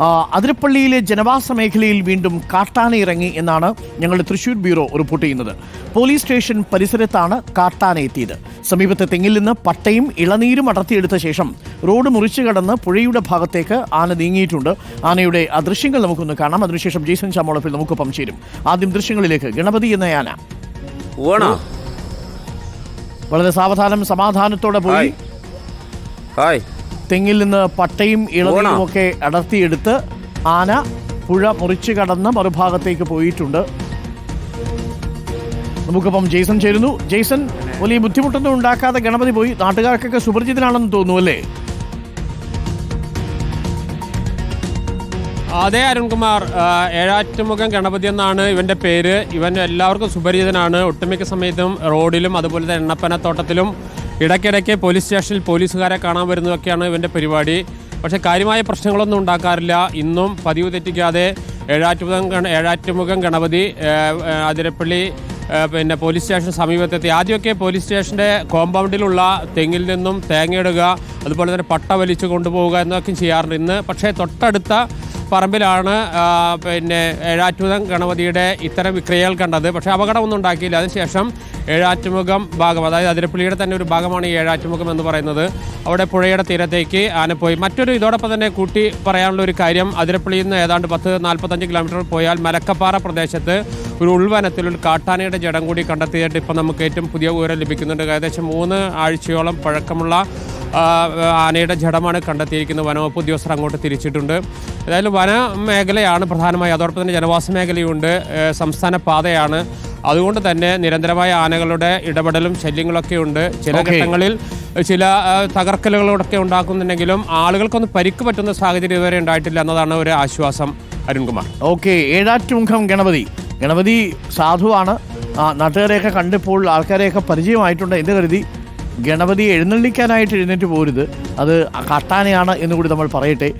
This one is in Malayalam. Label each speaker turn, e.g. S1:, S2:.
S1: അതിരപ്പള്ളിയിലെ ജനവാസ മേഖലയിൽ വീണ്ടും കാട്ടാന ഇറങ്ങി എന്നാണ് ഞങ്ങളുടെ തൃശൂർ ബ്യൂറോ റിപ്പോർട്ട് ചെയ്യുന്നത്. പോലീസ് സ്റ്റേഷൻ പരിസരത്താണ് കാട്ടാന എത്തിയത്. സമീപത്തെ തെങ്ങിൽ നിന്ന് പട്ടയും ഇളനീരും അടർത്തിയെടുത്ത ശേഷം റോഡ് മുറിച്ചു കടന്ന് പുഴയുടെ ഭാഗത്തേക്ക് ആന നീങ്ങിയിട്ടുണ്ട്. ആനയുടെ ആ ദൃശ്യങ്ങൾ നമുക്കൊന്ന് കാണാം. അതിനുശേഷം ജെയ്സൺ ചാമോളപ്പിൽ നമുക്കൊപ്പം ചേരും. ആദ്യം ദൃശ്യങ്ങളിലേക്ക് ഗണപതി എന്ന ആന. വളരെ സാവധാനം സമാധാനത്തോടെ പോയി.
S2: ഹായ്.
S1: തെങ്ങിൽ നിന്ന് പട്ടയും ഇളനീരും ഒക്കെ അടർത്തിയെടുത്ത് ആന പുഴ മുറിച്ചു കടന്ന് മറുഭാഗത്തേക്ക് പോയിട്ടുണ്ട്. നമുക്കിപ്പം ജെയ്സൺ ചേരുന്നു. ജെയ്സൺ വലിയ ബുദ്ധിമുട്ടൊന്നും ഉണ്ടാക്കാതെ ഗണപതി പോയി. നാട്ടുകാർക്കൊക്കെ സുപരിചിതനാണെന്ന് തോന്നുന്നു അല്ലേ?
S3: അതെ അരുൺകുമാർ. ഏഴാറ്റുമുഖം ഗണപതി എന്നാണ് ഇവന്റെ പേര്. ഇവൻ എല്ലാവർക്കും സുപരിചിതനാണ്. ഒട്ടുമിക്ക സമയത്തും റോഡിലും അതുപോലെ തന്നെ എണ്ണപ്പനത്തോട്ടത്തിലും ഇടയ്ക്കിടയ്ക്ക് പോലീസ് സ്റ്റേഷനിൽ പോലീസുകാരെ കാണാൻ വരുന്നതൊക്കെയാണ് ഇവന്റെ പരിപാടി. പക്ഷേ കാര്യമായ പ്രശ്നങ്ങളൊന്നും ഉണ്ടാക്കാറില്ല. ഇന്നും പതിവ് തെറ്റിക്കാതെ ഏഴാറ്റുമുഖം ഏഴാറ്റുമുഖം ഗണപതി അതിരപ്പള്ളി പിന്നെ പോലീസ് സ്റ്റേഷൻ സമീപത്തെത്തി. ആദ്യമൊക്കെ പോലീസ് സ്റ്റേഷന്റെ കോമ്പൗണ്ടിലുള്ള തെങ്ങിൽ നിന്നും തേങ്ങയിടുക അതുപോലെ തന്നെ പട്ട വലിച്ചു കൊണ്ടുപോവുക എന്നൊക്കെ ചെയ്യാറുണ്ട് ഇന്ന്. പക്ഷേ തൊട്ടടുത്ത പറമ്പിലാണ് പിന്നെ ഏഴാറ്റുമുഖം ഗണപതിയുടെ ഇത്തരം വിക്രിയകൾ കണ്ടത്. പക്ഷേ അപകടമൊന്നും ഉണ്ടാക്കിയില്ല. അതിനുശേഷം ഏഴാറ്റുമുഖം ഭാഗം അതായത് അതിരപ്പള്ളിയുടെ തന്നെ ഒരു ഭാഗമാണ് ഈ ഏഴാറ്റുമുഖം എന്ന് പറയുന്നത്. അവിടെ പുഴയുടെ തീരത്തേക്ക് ആന പോയി മറ്റൊരു ഇതോടൊപ്പം തന്നെ കൂട്ടി പറയാനുള്ള ഒരു കാര്യം അതിരപ്പള്ളിയിൽ നിന്ന് ഏതാണ്ട് പത്ത് നാൽപ്പത്തഞ്ച് കിലോമീറ്റർ പോയാൽ മലക്കപ്പാറ പ്രദേശത്ത് ഒരു ഉൾവനത്തിൽ ഒരു കാട്ടാനയുടെ ജഡം കൂടി കണ്ടെത്തിയിട്ട് ഇപ്പം നമുക്ക് ഏറ്റവും പുതിയ വിവരം ലഭിക്കുന്നുണ്ട്. ഏകദേശം മൂന്ന് ആഴ്ചയോളം പഴക്കമുള്ള ആനയുടെ ജഡമാണ് കണ്ടെത്തിയിരിക്കുന്നത്. വനവകുപ്പ് ഉദ്യോഗസ്ഥർ അങ്ങോട്ട് തിരിച്ചിട്ടുണ്ട്. ഏതായാലും വന മേഖലയാണ് പ്രധാനമായി. അതോടൊപ്പം തന്നെ ജനവാസ മേഖലയുണ്ട് സംസ്ഥാന പാതയാണ്. അതുകൊണ്ട് തന്നെ നിരന്തരമായ ആനകളുടെ ഇടപെടലും ശല്യങ്ങളൊക്കെ ഉണ്ട്. ചില ഘട്ടങ്ങളിൽ ചില തകർക്കലുകളൊക്കെ ഉണ്ടാക്കുന്നുണ്ടെങ്കിലും ആളുകൾക്കൊന്നും പരിക്ക് പറ്റുന്ന സാഹചര്യം ഇതുവരെ ഉണ്ടായിട്ടില്ല എന്നതാണ് ഒരു ആശ്വാസം അരുൺകുമാർ.
S1: ഓക്കെ. ഏഴാറ്റുമുഖം ഗണപതി. ഗണപതി സാധുവാണ്. നാട്ടുകാരെയൊക്കെ കണ്ടിപ്പോൾ ആൾക്കാരെയൊക്കെ പരിചയമായിട്ടുണ്ട്. എന്ന് കരുതി? ഗണപതിയെ എഴുന്നള്ളിക്കാനായിട്ട് എഴുന്നേറ്റ് പോരുത്. അത് കാട്ടാനയാണ് എന്ന് കൂടി നമ്മൾ പറയട്ടെ.